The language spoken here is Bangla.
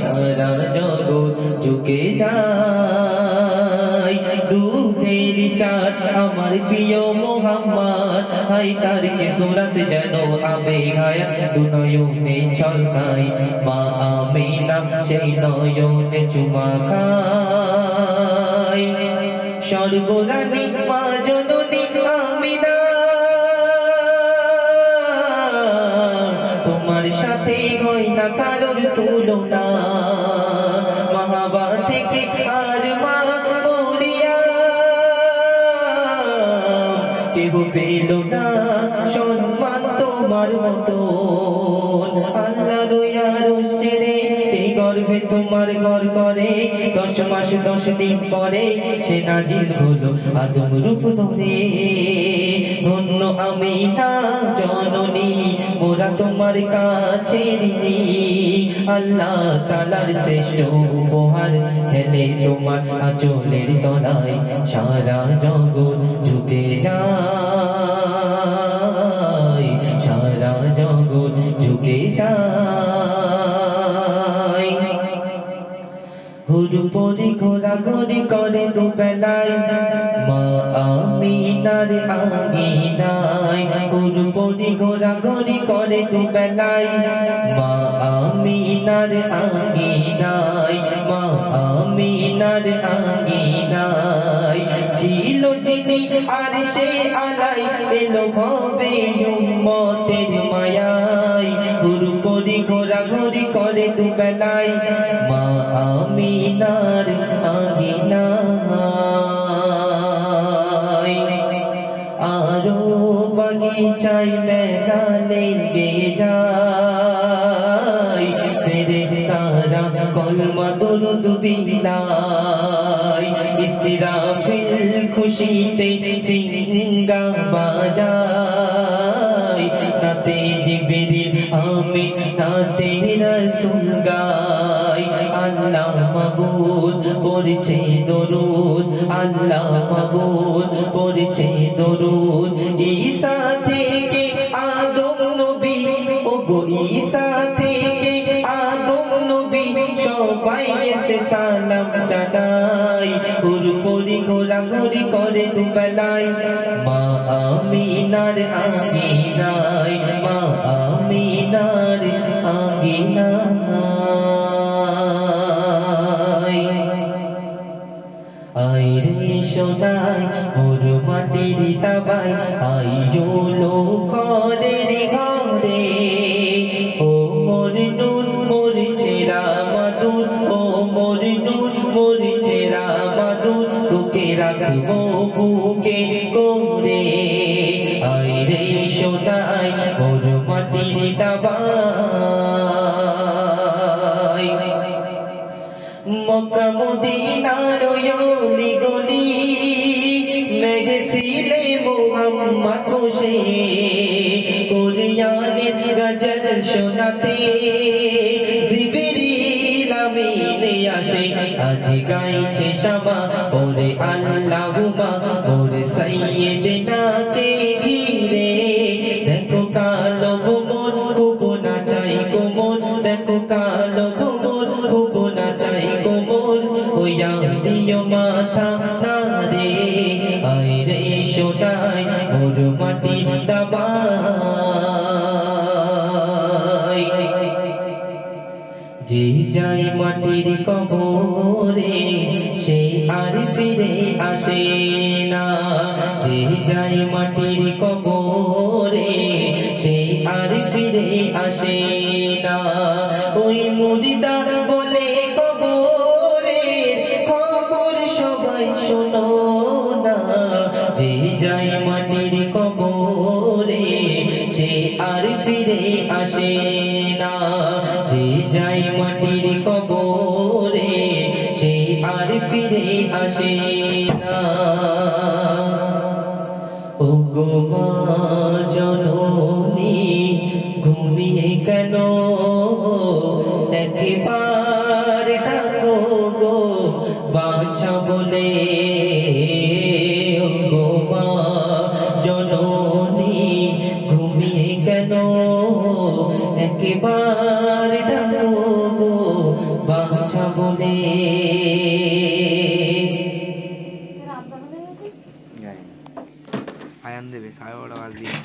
সারা জগৎ ঝুঁকে যায় দুধের চাঁদ আমার প্রিয় মোহাম্মদ। হাই, তার কি সুরত যেন আবে গায়া দু নয়নে ছলকাই, মা আমিনা, সেই নয়নে চুমা খাই। স্বর্গরানী সাথে হয় না কারোর তুলনা মহাবা থেকে কেহ পেল না। সম্মান তোমার মতো। আল্লাহ দয়ার ছেড়ে এই গর্ভে তোমার ঘর করে। দশ মাস, দশ দিন পরে সে নাজিল হলো আদম রূপ ধরে। ধন্য আমি না জননী, মোরা তোমার কাছে ঋণী। আল্লাহ তালার শ্রেষ্ঠ উপহার হেলে তোমার আচলের তলায়। সারা জগৎ ঝুঁকে হুর পরি ঘোরা ঘড়ি করে দুবেলায়। মা আমিনার আঙিনায় হুর পরি ঘোরা ঘড়ি করে দুবেলায়। মা আমিনার আঙিনায়, মা আমিনার আঙিনায়। ছিল যিনি আর সে আলাই এলো ভবে উম্মতের মায়ায়। হুর পরি ঘোরা ঘড়ি করে দুবেলায়। মা বাগিচায় মেলা লেগে যায় ফেরেস্তারা কলমা দরুদ বিলাই ইসরাফিল খুশিতে সিঙ্গা বাজায়। নাতে জিবরিল আমি নাতে রসুল গাই। আল্লাহ মাবুদ পড়ছে দরুদ, আল্লাহ মাবুদ পড়ছে দরুদ। ঈসা ঘোরা করে দুবেলায়। মা আমিনার আমিনায় মা আমিনার আঙিনায় আইরে সোনাই মোর মাটির তাবাই লোকরের ঘরে রাখব বুকে করে। আইরে সোনাই মোর মাটির তাবাই মক্কা মদিনার ওলি গলি, মেঘে ফিলে মোহাম্মদ বসে কোরিয়ানের গজল শোনাতে। জিবরিল আসে আজ গাইছে শামা ওরে আল্লাহুমা, ওরে সাইয়েদনা কে ঘিরে। দেখো কালো মোর খুব নাচাই কোমর দেখো কালো মোর খুব নাচাই কোমর ওয়া দিও মাথা না রে আয় রে সোনাই মোর মাটি দাবাই যে যাই মাটির কবরে, সে আর ফিরে আসে না। যে যাই মাটির কবরে, সে আর ফিরে আসে না। ওই মুরিদা বলে, কবরে, খবর সবাই শোনো না। যে যাই মাটির কবরে আর ফিরে আসে না। যে যাই মাটির কবরে, সে আর ফিরে আসে না। ও গোমা জননী, ঘুমিয়ে কেন? একবার horas al día.